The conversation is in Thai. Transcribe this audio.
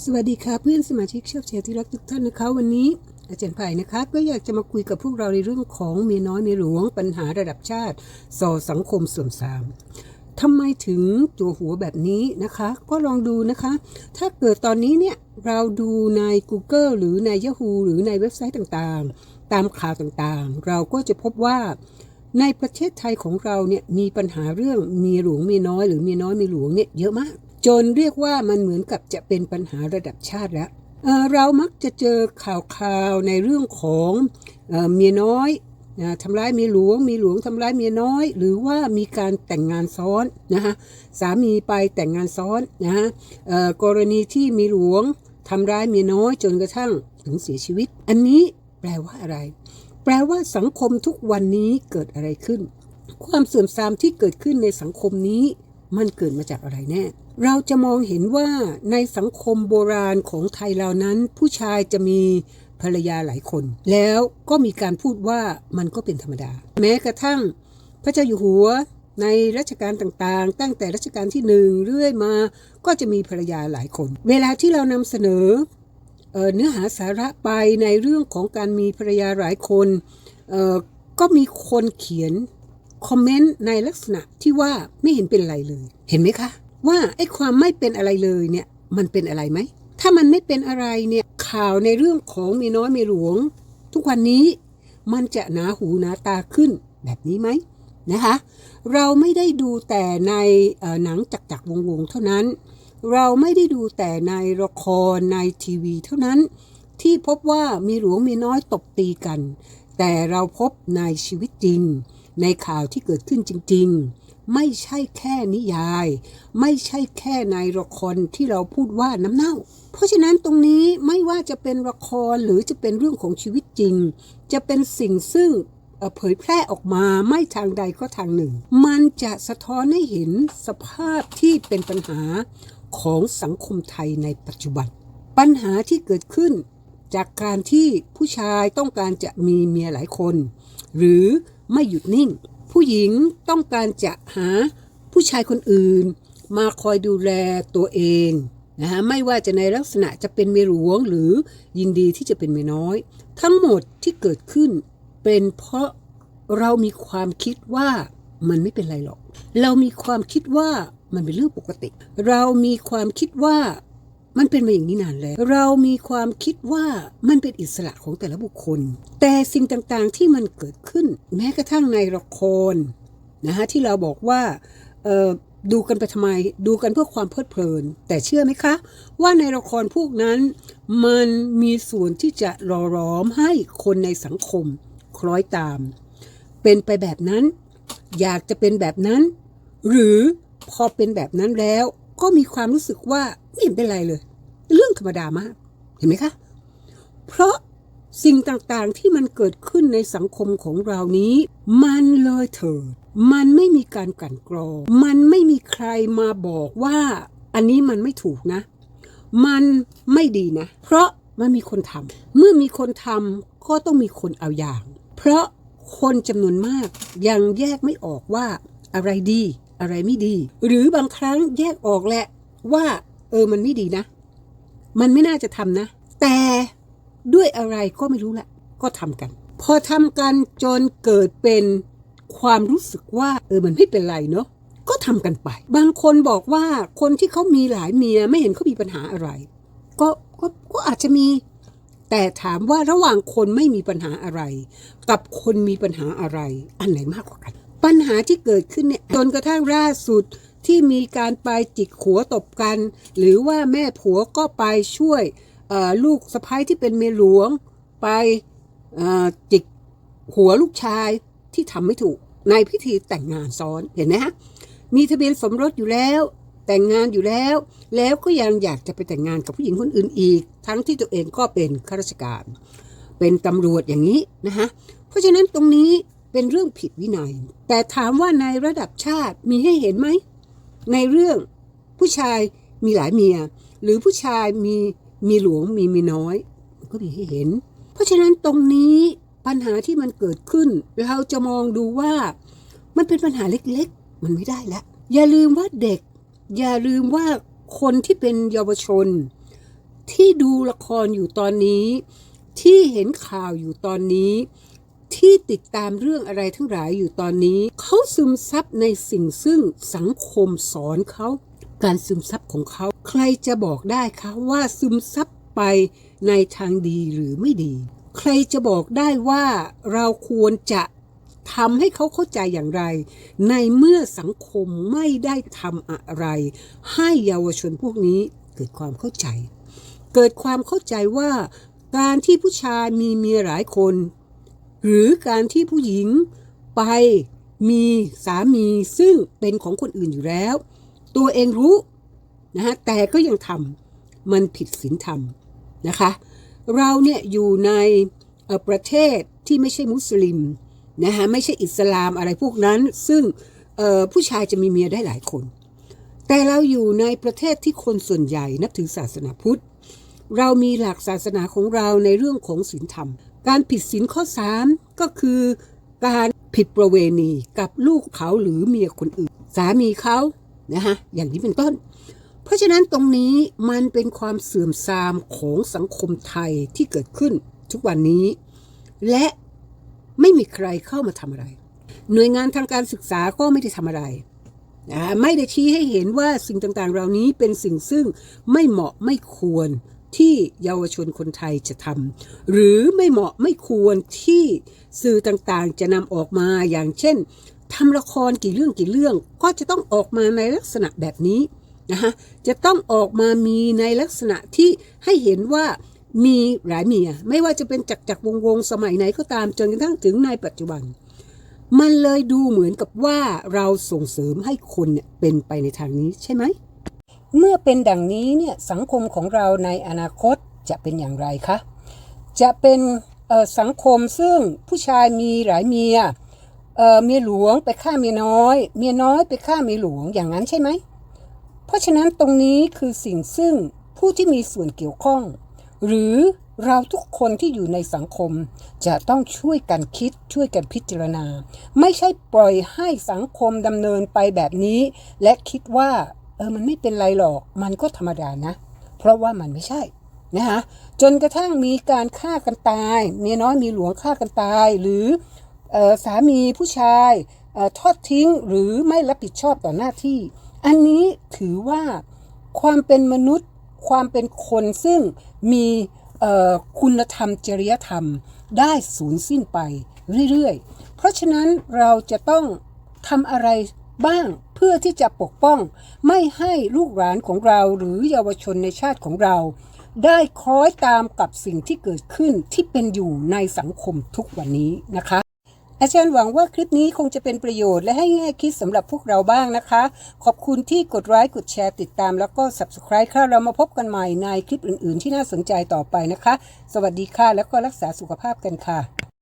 สวัสดีค่ะเพื่อนสมาชิกชอบแชร์ที่รักทุกท่านนะคะ วันนี้อาจารย์ไผ่นะคะ ก็อยากจะมาคุยกับพวกเราในเรื่องของเมียน้อยเมียหลวง ปัญหาระดับชาติส่อสังคมเสื่อมทรามทำไมถึงจัวหัวแบบนี้นะคะ ก็ลองดูนะคะ ถ้าเกิดตอนนี้เนี่ยเราดูใน Google หรือใน Yahoo หรือในเว็บไซต์ต่างๆ ตามข่าวต่างๆ เราก็จะพบว่าในประเทศไทยของเราเนี่ยมีปัญหาเรื่องเมียหลวงเมียน้อยหรือเมียน้อยเมียหลวงเนี่ยเยอะมาก จนเรียกว่ามันเหมือนกับจะเป็นปัญหาระดับชาติแล้วเเรามักจะเจอข่าวข่าวๆในเรื่องของเอเมียน้อยทำร้ายเมียหลวงเมียหลวงทำร้ายเมียน้อย หรือว่ามีการแต่งงานซ้อนนะคะสามีไปแต่งงานซ้อนนะฮะกรณีที่เมียหลวงทำร้ายเมียน้อยจนกระทั่งถึงเสียชีวิต อันนี้แปลว่าอะไร แปลว่าสังคมทุกวันนี้เกิดอะไรขึ้น ความเสื่อมทรามที่เกิดขึ้นในสังคมนี้ มันเกิดมาจากอะไรแน่ เราจะมองเห็นว่าในสังคมโบราณของไทยเรานั้น ผู้ชายจะมีภรรยาหลายคน แล้วก็มีการพูดว่ามันก็เป็นธรรมดา แม้กระทั่ง พระเจ้าอยู่หัวในรัชกาลต่างๆ ตั้งแต่รัชกาลที่หนึ่งเรื่อยมา ก็จะมีภรรยาหลายคน เวลาที่เรานำเสนอเนื้อหาสาระไปในเรื่องของการมีภรรยาหลายคนก็มีคนเขียนคอมเมนต์ในลักษณะที่ว่าไม่เห็นเป็นไรเลย เห็นไหมคะ ว่าไอ้ความไม่เป็นอะไรเลยเนี่ยมันเป็นอะไรไหม ถ้ามันไม่เป็นอะไรเนี่ยข่าวในเรื่องของมีน้อยมีหลวง ทุกวันนี้มันจะหนาหูหนาตาขึ้นแบบนี้ไหมนะคะ เราไม่ได้ดูแต่ในหนังจักจักวงวงเท่านั้น เราไม่ได้ดูแต่ในละครในทีวีเท่านั้น ที่พบว่ามีหลวงมีน้อยตบตีกัน แต่เราพบในชีวิตจริง ในข่าวที่เกิดขึ้นจริง ๆ ไม่ใช่แค่นิยาย ไม่ใช่แค่ในละครที่เราพูดว่าน้ำเน่า เพราะฉะนั้นตรงนี้ไม่ว่าจะเป็นละครหรือจะเป็นเรื่องของชีวิตจริง จะเป็นสิ่งซึ่งเผยแพร่ออกมาไม่ทางใดก็ทางหนึ่ง มันจะสะท้อนให้เห็นสภาพที่เป็นปัญหาของสังคมไทยในปัจจุบัน ปัญหาที่เกิดขึ้น จากการที่ผู้ชายต้องการจะมีเมียหลายคน หรือไม่หยุดนิ่ง ผู้หญิงต้องการจะหาผู้ชายคนอื่น มาคอยดูแลตัวเองนะฮะไม่ว่าจะในลักษณะจะเป็นเมียหลวงหรือยินดีที่จะเป็นเมียน้อย ทั้งหมดที่เกิดขึ้นเป็นเพราะเรามีความคิดว่ามันไม่เป็นไรหรอก เรามีความคิดว่ามันเป็นเรื่องปกติ เรามีความคิดว่า มันเป็นมาอย่างนี้นานแล้ว เรามีความคิดว่ามันเป็นอิสระของแต่ละบุคคล แต่สิ่งต่างๆที่มันเกิดขึ้น แม้กระทั่งในละครนะฮะที่เราบอกว่าดูกันไปทำไม ดูกันเพื่อความเพลิดเพลิน แต่เชื่อไหมคะ ว่าในละครพวกนั้น มันมีส่วนที่จะรอร้อมให้คนในสังคมคล้อยตาม เป็นไปแบบนั้น อยากจะเป็นแบบนั้น หรือพอเป็นแบบนั้นแล้ว ก็มีความรู้สึกว่าไม่เห็นเป็นไรเลย เรื่องธรรมดามาก เห็นไหมคะ เพราะสิ่งต่างๆที่มันเกิดขึ้นในสังคมของเรานี้ มันเลยเถิด มันไม่มีการกลั่นกรอง มันไม่มีใครมาบอกว่า อันนี้มันไม่ถูกนะ มันไม่ดีนะ เพราะมันมีคนทำเมื่อมีคนทำก็ต้องมีคนเอาอย่าง เพราะคนจำนวนมากยังแยกไม่ออกว่าอะไรดี อะไรไม่ดี หรือบางครั้งแยกออกแหละว่า เออมันไม่ดีนะ มันไม่น่าจะทำนะ แต่ด้วยอะไรก็ไม่รู้แหละ ก็ทำกัน พอทำกันจนเกิดเป็นความรู้สึกว่า เออมันไม่เป็นไรเนาะก็ทำกันไป บางคนบอกว่าคนที่เขามีหลายเมียไม่เห็นเขามีปัญหาอะไร ก็ก็ก็อาจจะมี แต่ถามว่าระหว่างคนไม่มีปัญหาอะไร กับคนมีปัญหาอะไร อันไหนมากกว่ากัน ปัญหาที่เกิดขึ้นเนี่ยจนกระทั่งล่าสุดที่มีการไปจิกหัวตบกัน หรือว่าแม่ผัวก็ไปช่วยลูกสะพ้ายที่เป็นเมียหลวง ไปจิกหัวลูกชายที่ทำไม่ถูกในพิธีแต่งงานซ้อนเห็นไหมฮะมีทะเบียนสมรสอยู่แล้ว แต่งงานอยู่แล้ว แล้วก็ยังอยากจะไปแต่งงานกับผู้หญิงคนอื่นอีก ทั้งที่ตัวเองก็เป็นข้าราชการ เป็นตำรวจอย่างนี้นะฮะเพราะฉะนั้นตรงนี้ เป็นเรื่องผิดวินัย แต่ถามว่าในระดับชาติมีให้เห็นไหม ในเรื่องผู้ชายมีหลายเมีย หรือผู้ชายมีมีหลวงมีมีน้อยก็มีให้เห็น เพราะฉะนั้นตรงนี้ปัญหาที่มันเกิดขึ้น เราจะมองดูว่ามันเป็นปัญหาเล็กๆ มันไม่ได้แล้ว อย่าลืมว่าเด็ก อย่าลืมว่าคนที่เป็นเยาวชน ที่ดูละครอยู่ตอนนี้ ที่เห็นข่าวอยู่ตอนนี้ ที่ติดตามเรื่องอะไรทั้งหลายอยู่ตอนนี้ เขาซึมซับในสิ่งซึ่งสังคมสอนเขาการซึมซับของเขา ใครจะบอกได้คะว่าซึมซับไปในทางดีหรือไม่ดี ใครจะบอกได้ว่าเราควรจะทำให้เขาเข้าใจอย่างไร ในเมื่อสังคมไม่ได้ทำอะไร ให้เยาวชนพวกนี้เกิดความเข้าใจ เกิดความเข้าใจว่าการที่ผู้ชายมีเมียหลายคน หรือการที่ผู้หญิงไปมีสามีซึ่งเป็นของคนอื่นอยู่แล้ว ตัวเองรู้นะฮะแต่ก็ยังทำมันผิดศีลธรรมนะคะ เราเนี่ยอยู่ในประเทศที่ไม่ใช่มุสลิมนะคะไม่ใช่อิสลามอะไรพวกนั้น ซึ่งผู้ชายจะมีเมียได้หลายคน แต่เราอยู่ในประเทศที่คนส่วนใหญ่นับถือศาสนาพุทธ เรามีหลักศาสนาของเราในเรื่องของศีลธรรม การผิดศีลข้อ 3 ก็คือ การผิดประเวณีกับลูกเขาหรือเมียคนอื่น สามีเขานะฮะอย่างนี้เป็นต้น เพราะฉะนั้นตรงนี้มันเป็นความเสื่อมทรามของสังคมไทยที่เกิดขึ้นทุกวันนี้ และไม่มีใครเข้ามาทำอะไร หน่วยงานทางการศึกษาก็ไม่ได้ทำอะไรไม่ได้ชี้ให้เห็นว่าสิ่งต่างๆ เหล่านี้เป็นสิ่งซึ่งไม่เหมาะไม่ควร ที่เยาวชนคนไทยจะทำหรือไม่เหมาะไม่ควรที่สื่อต่างๆ จะนำออกมาอย่างเช่นทำละครกี่เรื่องกี่เรื่องก็จะต้องออกมาในลักษณะแบบนี้นะคะจะต้องออกมามีในลักษณะที่ให้เห็นว่ามีหลายเมีย ไม่ว่าจะเป็นจักจักวงวงสมัยไหนก็ตามจนกระทั่งถึงในปัจจุบัน มันเลยดูเหมือนกับว่าเราส่งเสริมให้คนเนี่ยเป็นไปในทางนี้ใช่ไหม เมื่อเป็นดังนี้เนี่ยสังคมของเราในอนาคตจะเป็นอย่างไรคะ จะเป็นสังคมซึ่งผู้ชายมีหลายเมียเมียหลวงไปฆ่าเมียน้อย เมียน้อยไปฆ่าเมียหลวงอย่างนั้นใช่ไหม เพราะฉะนั้นตรงนี้คือสิ่งซึ่งผู้ที่มีส่วนเกี่ยวข้อง หรือเราทุกคนที่อยู่ในสังคม จะต้องช่วยกันคิดช่วยกันพิจารณา ไม่ใช่ปล่อยให้สังคมดำเนินไปแบบนี้ และคิดว่า เออมันไม่เป็นไรหรอก มันก็ธรรมดานะ เพราะว่ามันไม่ใช่นะคะจนกระทั่งมีการฆ่ากันตายเมียน้อยมีหลวงฆ่ากันตาย หรืออสามีผู้ชายออทอดทิ้งหรือไม่รับผิดชอบต่อหน้าที่ อันนี้ถือว่าความเป็นมนุษย์ ความเป็นคนซึ่งมีคุณธรรมจริยธรรม ได้สูญสิ้นไปเรื่อยๆ เพราะฉะนั้นเราจะต้องทำอะไรบ้าง พื่อที่จะปกป้องไม่ให้ลูกหลานของเราหรือเยาวชนในชาติของเรา ได้คล้อยตามกับสิ่งที่เกิดขึ้นที่เป็นอยู่ในสังคมทุกวันนี้นะคะอาจารย์หวังว่าคลิปนี้คงจะเป็นประโยชน์และให้แง่คิดสำหรับพวกเราบ้างนะคะ ขอบคุณที่กดไลค์กดแชร์ติดตามแล้วก็ subscribe ค่ะเรามาพบกันใหม่ในคลิปอื่น ๆ ที่น่าสนใจต่อไปนะคะ สวัสดีค่ะ แล้วก็รักษาสุขภาพกันค่ะ